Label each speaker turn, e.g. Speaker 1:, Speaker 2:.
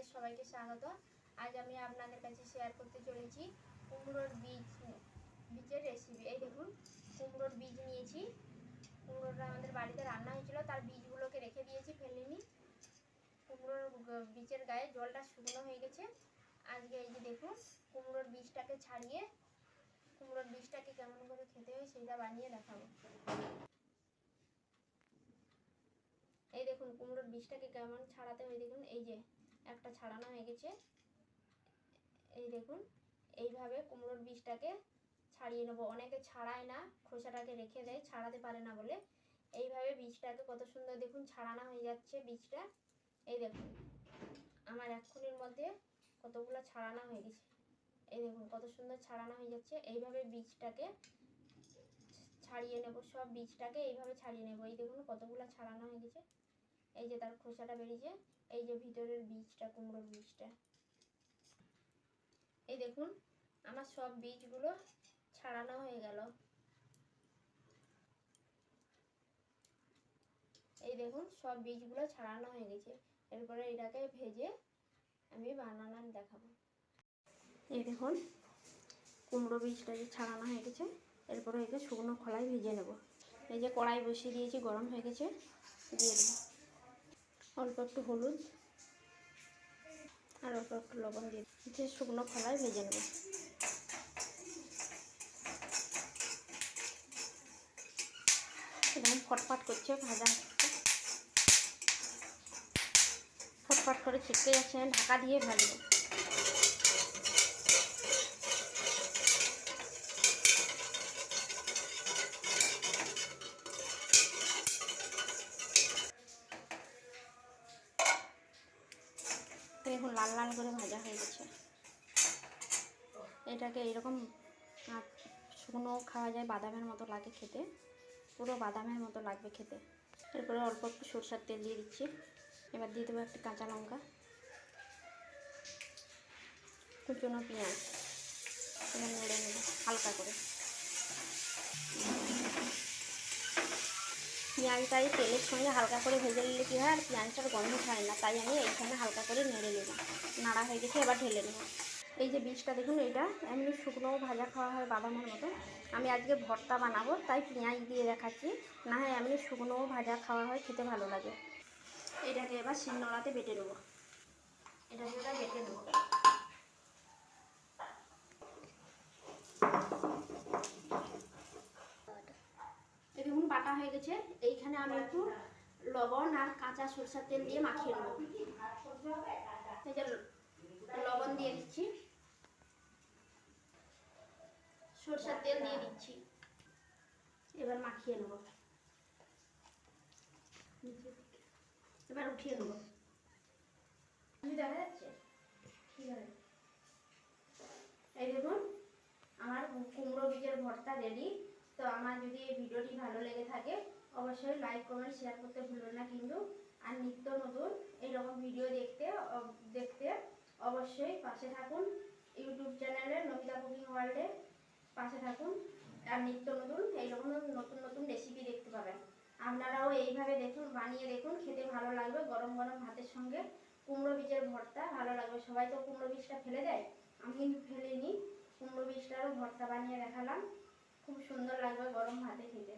Speaker 1: আপনাদের সবাইকে স্বাগত। আজ আমি আপনাদের কাছে শেয়ার করতে চলেছি কুমড়োর বীজ বীজের রেসিপি এই দেখুন, কুমড়োর বীজ নিয়েছি। কুমড়োটা আমাদের বাড়িতে রান্না হয়েছিল, তার বীজগুলোকে রেখে দিয়েছি ফেলিনি কুমড়োর বীজের গায়ে জলটা শুকনো হয়ে গেছে। আজকে এই যে দেখুন, কুমড়োর বীজটাকে ছাড়িয়ে, কুমড়োর বীজটাকে কেমন করে খেতে হয় সেটা বানিয়ে দেখাবো। এই দেখুন, কুমড়োর বীজটাকে কেমন ছাড়াতে হয়, দেখুন, এই যে একটা ছাড়ানো হয়ে গেছে। এই দেখুন, এইভাবে কুমড়োর বীজটাকে ছাড়িয়ে নেব। অনেকে ছাড়ায় না, খোসাটাকে রেখে দেয়, ছাড়াতে পারে না বলে। এইভাবে বীজটাকে কত সুন্দর দেখুন, ছাড়ানো হয়ে যাচ্ছে বীজটা। এই দেখুন, আমার এক্ষুনির মধ্যে কতগুলো ছাড়ানো হয়ে গেছে। এই দেখুন, কত সুন্দর ছাড়ানো হয়ে যাচ্ছে। এইভাবে বীজটাকে ছাড়িয়ে নেব, সব বীজটাকে এইভাবে ছাড়িয়ে নেব। এই দেখুন, কতগুলো ছাড়ানো হয়ে গেছে। এই যে তার খোসাটা বেরিয়েছে, এই যে ভিতরের বীজটা, কুমড়োর বীজটা। এই দেখুন, আমার সব বীজগুলো ছাড়ানো হয়ে গেল। এই দেখুন, সব বীজগুলো ছাড়ানো হয়ে গেছে। এরপরে এটাকে ভেজে আমি বানানো দেখাবো। এই দেখুন, কুমড়ো বীজটা যে ছাড়ানো হয়ে গেছে, এরপরে একে শুকনো খোলায় ভেজে নেব। এই যে কড়াই বসিয়ে দিয়েছি, গরম হয়ে গেছে, দিয়ে দেবো। অল্প একটু হলুদ আর অল্প একটু লবণ দিয়ে যে শুকনো খোলায় ভেজে নেব। এরকম ফটফট করছে ভাজা। ফটফট করে ছিটকে যাচ্ছে, ঢাকা দিয়ে ভাজবো দেখুন লাল লাল করে ভাজা হয়ে গেছে। এটাকে এরকম শুকনো খাওয়া যায়, বাদামের মতো লাগে খেতে। পুরো বাদামের মতো লাগবে খেতে। এরপরে অল্প একটু সরষার তেল দিয়ে দিচ্ছি। এবার দিয়ে দেবো একটা কাঁচা লঙ্কা। কুচনো পেঁয়াজ। নেড়ে নেব, হালকা করে। পেঁয়াজটা এই তেলের সঙ্গে হালকা করে ভেজে নিলে কী হয় আর পেঁয়াজটার গন্ধ ছাড়ে না, তাই আমি এইখানে হালকা করে নেড়ে নেব। নাড়া হয়ে গেছে, এবার ঢেলে নেব। এই যে বীজটা দেখুন এটা এমনি শুকনো ভাজা খাওয়া হয় বাদামের মতো। আমি আজকে ভর্তা বানাবো, তাই পেঁয়াজ দিয়ে দেখাচ্ছি। না হয় এমনি শুকনো ভাজা খাওয়া হয়, খেতে ভালো লাগে। এটাকে এবার শিলনোড়াতে বেটে নেব। এটাকে এবার বেটে নেব। বাটা হয়ে গেছে। এইখানে আমি একটু লবণ আর কাঁচা সরষের তেল দিয়ে মাখিয়ে নেব। লবণ দিয়ে দিচ্ছি। সরষের তেল দিয়ে দিচ্ছি। এবার মাখিয়ে নেব। এবার উঠিয়ে নেব। এই দেখুন, আমার কুমড়ো বীজের ভর্তা রেডি তো আমার যদি এই ভিডিওটি ভালো লেগে থাকে, অবশ্যই লাইক কমেন্ট শেয়ার করতে ভুলবেন না কিন্তু। আর নিত্য নতুন এইরকম ভিডিও দেখতে দেখতে অবশ্যই পাশে থাকুন ইউটিউব চ্যানেলে নমিতা কুকিং ওয়ার্ল্ডে। পাশে থাকুন আর নিত্য নতুন, এইরকম নতুন নতুন রেসিপি দেখতে পাবেন। আপনারাও এইভাবে দেখুন, বানিয়ে দেখুন, খেতে ভালো লাগবে গরম গরম ভাতের সঙ্গে। কুমড়ো বীজের ভর্তা ভালো লাগবে। সবাই তো কুমড়ো বীজটা ফেলে দেয়? আমি কিন্তু ফেলিনি। কুমড়ো বীজটারও ভর্তা বানিয়ে দেখালাম। খুব সুন্দর লাগবে গরম ভাতে খেতে।